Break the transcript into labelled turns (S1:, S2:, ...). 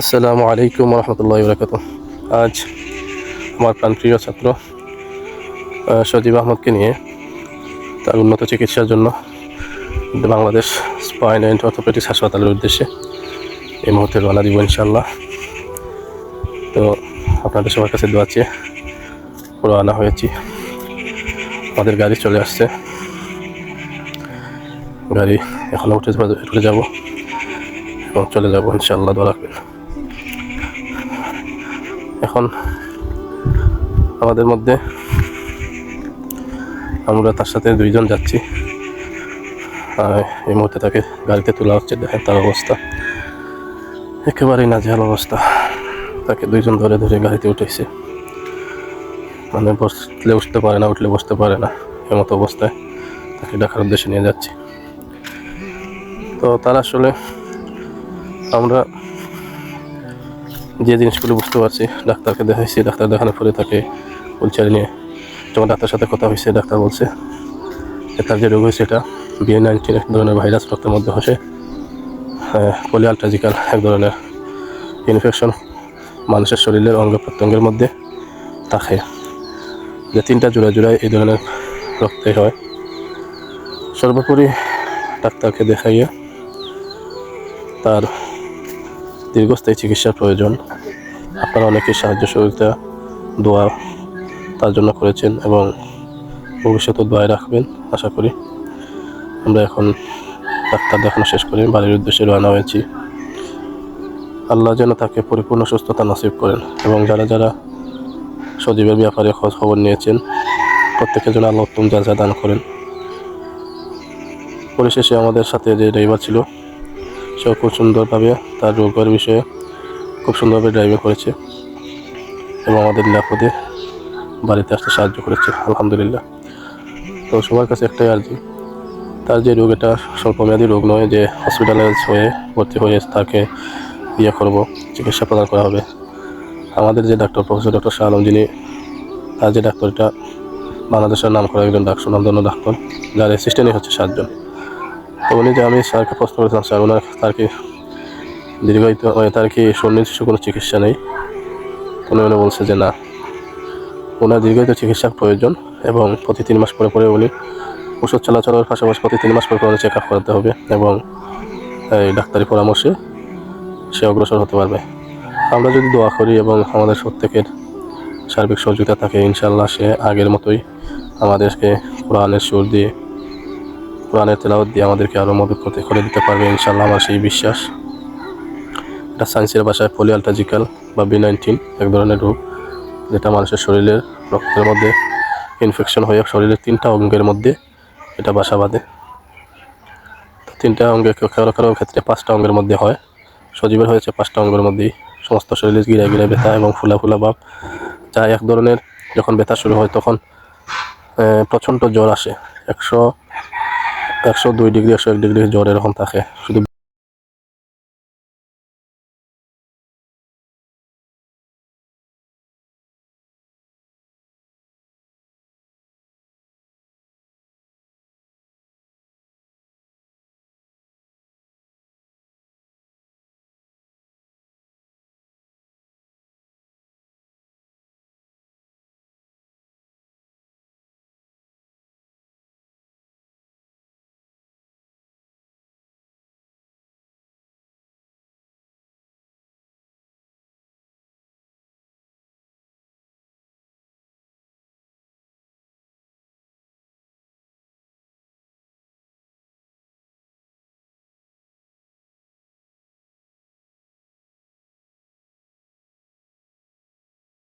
S1: আসসালামু আলাইকুম রহমতুল্লাহ বরকাত আজ আমার প্রাণপ্রিয় ছাত্র সজীব আহমদকে নিয়ে তার উন্নত চিকিৎসার জন্য বাংলাদেশ স্পাইন অ্যান্ড অর্থোপেডিক্স হাসপাতালের উদ্দেশ্যে এই মুহূর্তে রওনা দিব ইনশাল্লাহ তো আপনাদের সবার কাছে দোয়া চেয়ে রওনা হয়েছি। আমাদের গাড়ি চলে আসছে। গাড়ি এখনও উঠে উঠে যাব এবং চলে যাব ইনশাল্লাহ দোয়া রাখবেন। এখন আমাদের মধ্যে আমরা তার সাথে দুইজন যাচ্ছি। আর এই মুহূর্তে তাকে গাড়িতে তোলা হচ্ছে, দেখেন তার অবস্থা। একেবারেই নাজেহাল অবস্থা। তাকে দুইজন ধরে ধরে গাড়িতে উঠেছে মানে বসলে উঠতে পারে না, উঠলে বসতে পারে না। এমতো অবস্থায় তাকে ডাকার উদ্দেশ্যে নিয়ে যাচ্ছি। তো তার আসলে আমরা যে জিনিসগুলো বুঝতে পারছি, ডাক্তারকে দেখাইছি, ডাক্তার দেখানোর পরে তাকে হুইলচেয়ারে নিয়ে যখন ডাক্তার সাথে কথা হয়েছে ডাক্তার বলছে। তার যে রোগ হয়েছে এটা বিএ নাইনটিন এক ধরনের ভাইরাস, রক্তের মধ্যে বসে পলিআলট্রাজিক্যাল এক ধরনের ইনফেকশন মানুষের শরীরের অঙ্গ প্রত্যঙ্গের মধ্যে থাকে। যে তিনটা জোড়া জোড়ায় এই ধরনের রক্তে হয়। সর্বোপরি ডাক্তারকে দেখাইয়ে তার দীর্ঘস্থায়ী চিকিৎসার প্রয়োজন। আপনারা অনেকে সাহায্য সহযোগিতা, দোয়া তার জন্য করেছেন এবং ভবিষ্যতে দোয়ায় রাখবেন, আশা করি। আমরা এখন ডাক্তার দেখানো শেষ করে। বাড়ির উদ্দেশ্যে রওনা হয়েছি। আল্লাহ যেন তাকে পরিপূর্ণ সুস্থতা নসিব করেন এবং যারা যারা সজীবের ব্যাপারে খোঁজ খবর নিয়েছেন, প্রত্যেকের জন্য আল্লাহ উত্তম যা যা দান করেন। পরিশেষে আমাদের সাথে যে ড্রাইভার ছিল সেও খুব সুন্দরভাবে তার রোগের বিষয়ে খুব সুন্দরভাবে ড্রাইভিং করেছে এবং আমাদের নিরাপদে বাড়িতে আসতে সাহায্য করেছে, আলহামদুলিল্লাহ। তো সবার কাছে একটাই আর্জি, তার যে রোগ এটা স্বল্পমেয়াদী রোগ নয় যে হসপিটালাইজ হয়ে ভর্তি হয়ে তাকে ইয়ে করব, চিকিৎসা প্রদান করা হবে। আমাদের যে doctor professor doctor Shah Alam যিনি, তার যে ডাক্তারটা বাংলাদেশের নাম করা একজন ডাক্তার সুনামধন্য ডাক্তার, যার অ্যাসিস্ট্যান্টই হচ্ছে সাতজন। তো উনি যে আমি স্যারকে প্রশ্ন করেছিলাম, স্যার, ওনার তার কি দীর্ঘায়িত মানে তার কি সুনির্দিষ্ট কোনো চিকিৎসা নেই? উনি উনি বলছে যে না। ওনার দীর্ঘায়িত চিকিৎসার প্রয়োজন এবং প্রতি তিন মাস পরে পরে উনি ওষুধ চলাচলের পাশাপাশি প্রতি তিন মাস পরে পরে চেক আপ করাতে হবে এবং এই ডাক্তারি পরামর্শে সে অগ্রসর হতে পারবে। আমরা যদি দোয়া করি এবং আমাদের প্রত্যেকের সার্বিক সহযোগিতা থাকে ইনশাল্লাহ সে আগের মতোই আমাদেরকে কোরআনের সুর দিয়ে কোরআনের তেলাওয়াত দিয়ে আমাদেরকে আরও মদত করতে করে দিতে পারবে ইনশাল্লাহ আমার সেই বিশ্বাস। এটা সায়েন্সের ভাষায় পলিআলটাজিক্যাল বা বি নাইনটিন এক ধরনের রোগ, যেটা মানুষের শরীরের রক্তের মধ্যে ইনফেকশন হয়ে শরীরের তিনটা অঙ্গের মধ্যে এটা বাসা বাঁধে। তিনটা অঙ্গে কারও কারও ক্ষেত্রে পাঁচটা অঙ্গের মধ্যে হয়, সজীবের হয়েছে পাঁচটা অঙ্গের মধ্যেই। সমস্ত শরীরে গিরে গিরে ব্যথা এবং ফুলা ফুলা ভাব, যা এক ধরনের যখন ব্যথা শুরু হয় তখন প্রচণ্ড জ্বর আসে। একশো একশো দুই ডিগ্রি একশো এক ডিগ্রি জ্বর এরকম থাকে। শুধু